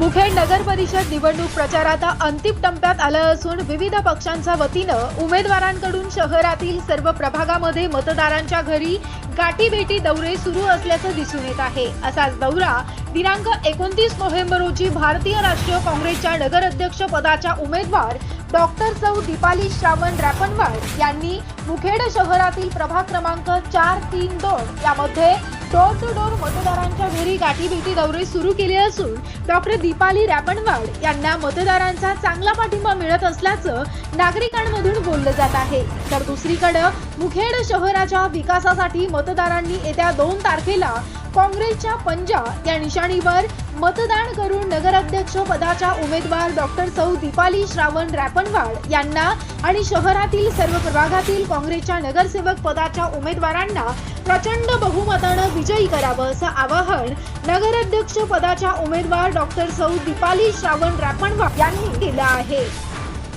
मुखेड नगर परिषद निवडणूक प्रचारात अंतिम टप्प्यात आलं असून विविध पक्षांच्या वतीनं उमेदवारांकडून शहरातील सर्व प्रभागामध्ये मतदारांच्या घरी गाठीभेटी दौरे सुरू असल्याचं दिसून येत आहे. असाच दौरा दिनांक एकोणतीस नोव्हेंबर रोजी भारतीय राष्ट्रीय काँग्रेसच्या नगराध्यक्ष पदाच्या उमेदवार डॉक्टर सौ दीपाली श्रावण रॅपनवाड यांनी मुखेड शहरातील प्रभाग क्रमांक चार तीन दोन यामध्ये डोर टू डोर मतदारांच्या घरी गाठीभेटी दौरे सुरू केले असून डॉक्टर दीपाली रॅपणवाड यांना मतदारांचा चांगला पाठिंबा मिळत असल्याचं नागरिकांमधून बोललं जात आहे. तर दुसरीकडे मुखेड शहराच्या विकासासाठी मतदारांनी येत्या दोन तारखेला काँग्रेसच्या पंजा या निशाणीवर मतदान करून नगराध्यक्ष पदाच्या उमेदवार डॉक्टर सौ दीपाली श्रावण रॅपनवाड यांना आणि शहरातील सर्व प्रभागातील काँग्रेसच्या नगरसेवक पदाच्या उमेदवारांना प्रचंड बहुमतानं विजयी करावं असं आवाहन नगराध्यक्ष पदाच्या उमेदवार डॉक्टर सौ दीपाली श्रावण रॅपनवाड यांनी केलं आहे.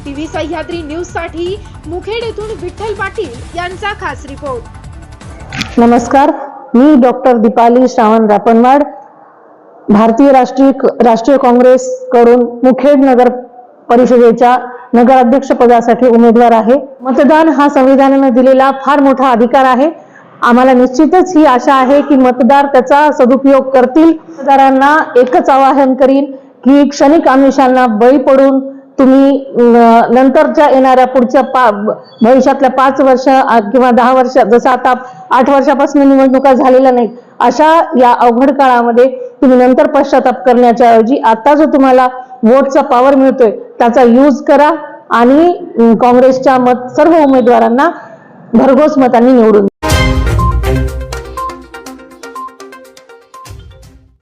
टीव्ही सह्याद्री न्यूजसाठी मुखेड येथून विठ्ठल पाटील यांचा खास रिपोर्ट. नमस्कार. मी डॉक्टर दीपाली श्रावण रापणवाड भारतीय राष्ट्रीय राष्ट्रीय काँग्रेस कडून मुखेड नगर परिषदेच्या नगराध्यक्ष पदासाठी उमेदवार आहे. मतदान हा संविधानाने दिलेला फार मोठा अधिकार आहे. आम्हाला निश्चितच ही आशा आहे की मतदार त्याचा सदुपयोग करतील. मतदारांना एकच आवाहन करीन की क्षणिक आमिषांना बळी पडून तुम्ही नंतरच्या येणाऱ्या पुढच्या पा भविष्यातल्या पाच वर्ष किंवा दहा वर्ष जसं आता आठ वर्षापासून निवडणुका झालेल्या नाहीत अशा या अवघड काळामध्ये तुम्ही नंतर पश्चाताप करण्याच्या ऐवजी आता जो तुम्हाला वोटचा पॉवर मिळतोय त्याचा यूज करा आणि काँग्रेसच्या मत सर्व उमेदवारांना भरघोस मतांनी निवडून